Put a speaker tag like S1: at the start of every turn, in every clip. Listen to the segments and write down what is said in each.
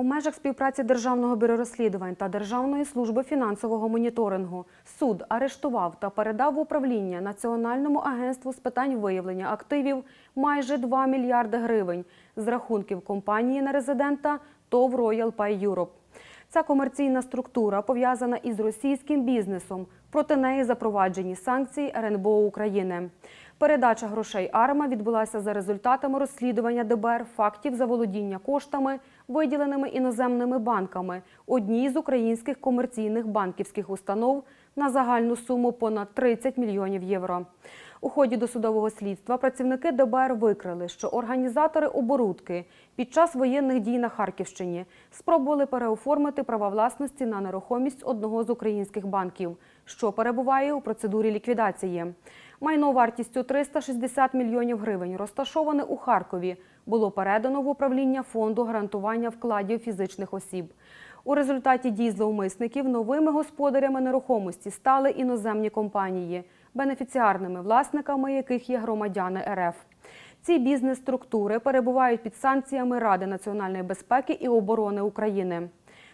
S1: У межах співпраці Державного бюро розслідувань та Державної служби фінансового моніторингу суд арештував та передав в управління Національному агентству з питань виявлення активів майже 2 мільярди гривень з рахунків компанії нерезидента ТОВ Royal Pay Europe. Ця комерційна структура пов'язана із російським бізнесом. Проти неї запроваджені санкції РНБО України. Передача грошей АРМА відбулася за результатами розслідування ДБР фактів заволодіння коштами, виділеними іноземними банками, одній з українських комерційних банківських установ на загальну суму понад 30 мільйонів євро. У ході досудового слідства працівники ДБР викрили, що організатори оборудки під час воєнних дій на Харківщині спробували переоформити права власності на нерухомість одного з українських банків, що перебуває у процедурі ліквідації. Майно вартістю 360 мільйонів гривень, розташоване у Харкові, було передано в управління фонду гарантування вкладів фізичних осіб. У результаті дій зловмисників новими господарями нерухомості стали іноземні компанії, бенефіціарними власниками яких є громадяни РФ. Ці бізнес-структури перебувають під санкціями Ради національної безпеки і оборони України.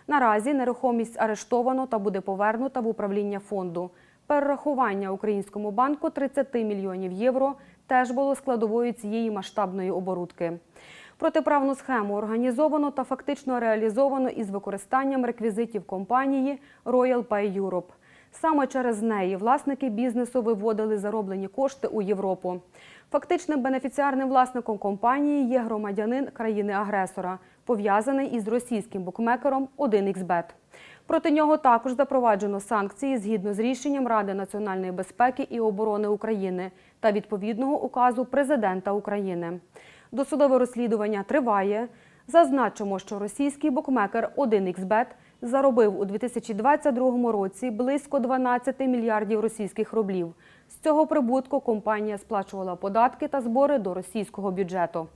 S1: Наразі нерухомість арештовано та буде повернута в управління фонду. Перерахування українському банку 30 мільйонів євро теж було складовою цієї масштабної оборудки. Протиправну схему організовано та фактично реалізовано із використанням реквізитів компанії Royal Pay Europe. Саме через неї власники бізнесу виводили зароблені кошти у Європу. Фактичним бенефіціарним власником компанії є громадянин країни-агресора, пов'язаний із російським букмекером 1xBet. Проти нього також запроваджено санкції згідно з рішенням Ради національної безпеки і оборони України та відповідного указу президента України. Досудове розслідування триває. Зазначимо, що російський букмекер 1xBet заробив у 2022 році близько 12 мільярдів російських рублів. З цього прибутку компанія сплачувала податки та збори до російського бюджету.